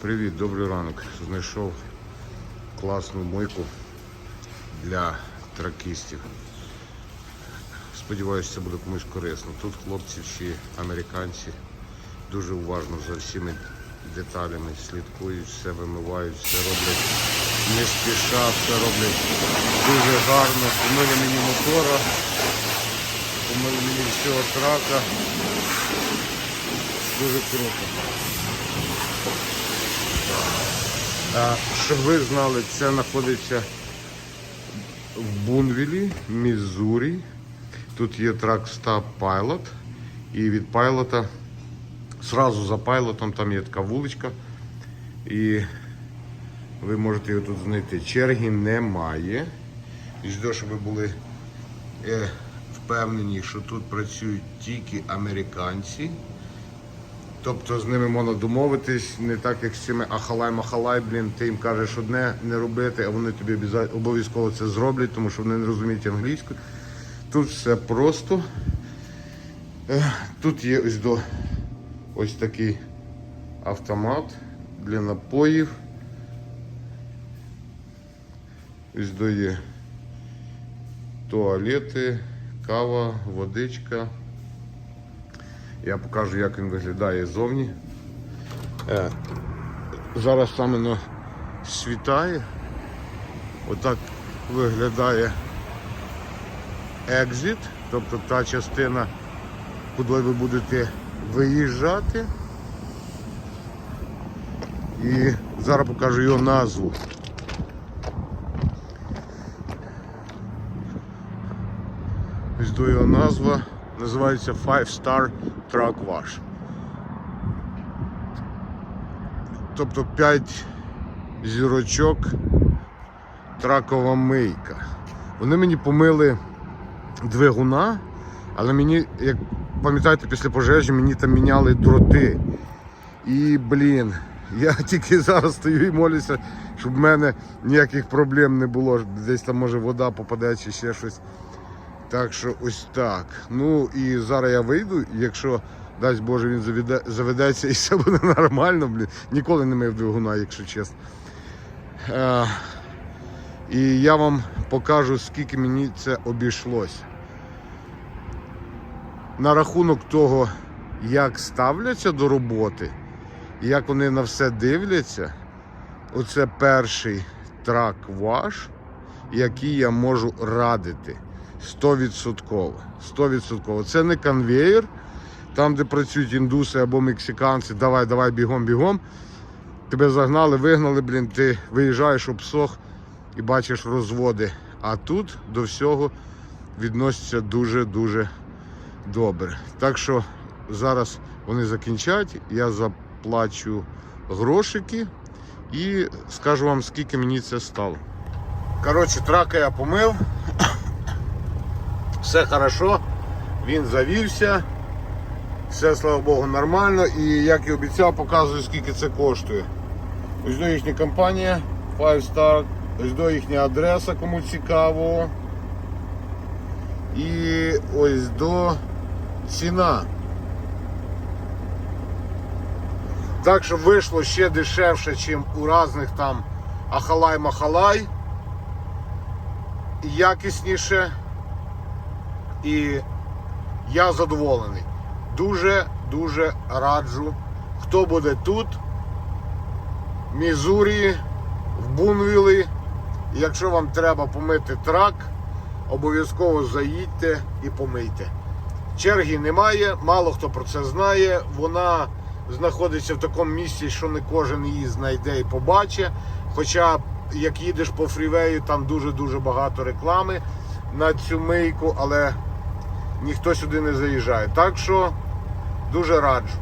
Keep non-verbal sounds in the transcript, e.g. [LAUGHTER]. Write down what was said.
Привіт, добрий ранок. Знайшов класну мойку для тракістів. Сподіваюся, це буде комусь корисно. Тут хлопці всі американці дуже уважно за всіми деталями слідкують, все вимивають, все роблять не спіша, все роблять дуже гарно. Помили мені мотора, помили мені всього трака. Дуже круто. А, щоб ви знали, це знаходиться в Бунвілі, Мізурі. Тут є трак Stop Pilot. І від пайлота, зразу за пайлотом, там є така вуличка. І ви можете його тут знайти. Черги немає. І жду, щоб ви були е, впевнені, що тут працюють тільки американці. Тобто з ними можна домовитись, не так як з цими ахалай-махалай, блін, ти їм кажеш одне не робити, а вони тобі обов'язково це зроблять, тому що вони не розуміють англійську. Тут все просто. Тут є ось до ось такий автомат для напоїв. Ось до є туалети, кава, водичка. Я покажу, як він виглядає ззовні. Е, зараз саме на світає. Отак виглядає екзит, тобто та частина, куди ви будете виїжджати. І зараз покажу його назву. Ось до його назва називається Five Star Truck Wash. Тобто 5 зірочок тракова мийка. Вони мені помили двигуна, але мені, як пам'ятаєте, після пожежі мені там міняли дроти. І, блін, я [LAUGHS] тільки зараз стою і молюся, щоб в мене ніяких проблем не було. Десь там може вода попаде чи ще щось. Так що ось так. Ну і зараз я вийду, якщо дасть Боже він заведе, заведеться і все буде [LAUGHS] нормально, блін. Ніколи не мив двигуна, якщо чесно. Е, і я вам покажу, скільки мені це обійшлося. На рахунок того, як ставляться до роботи, як вони на все дивляться, оце перший трак ваш, який я можу радити. 100%. 100%. Це не конвейер, там, де працюють індуси або мексиканці, давай, давай, бігом, бігом. Тебе загнали, вигнали, блін, ти виїжджаєш обсох і бачиш розводи. А тут до всього відносяться дуже-дуже добре. Так що зараз вони закінчать, я заплачу грошики і скажу вам, скільки мені це стало. Коротше, трака я помив. Все хорошо, він завівся. Все, слава Богу, нормально. І як і обіцяв, показую, скільки це коштує. Ось до їхня компанія Five Star, ось до їхня адреса, кому цікаво. І ось до ціна. Так, щоб вийшло ще дешевше, ніж у різних там Ахалай-Махалай. Якісніше. І я задоволений. Дуже-дуже раджу. Хто буде тут, в Мізурі, в Бунвілі. Якщо вам треба помити трак, обов'язково заїдьте і помийте. Черги немає, мало хто про це знає. Вона знаходиться в такому місці, що не кожен її знайде і побачить. Хоча, як їдеш по фрівею, там дуже-дуже багато реклами на цю мийку, але ніхто сюди не заїжджає. Так що дуже раджу.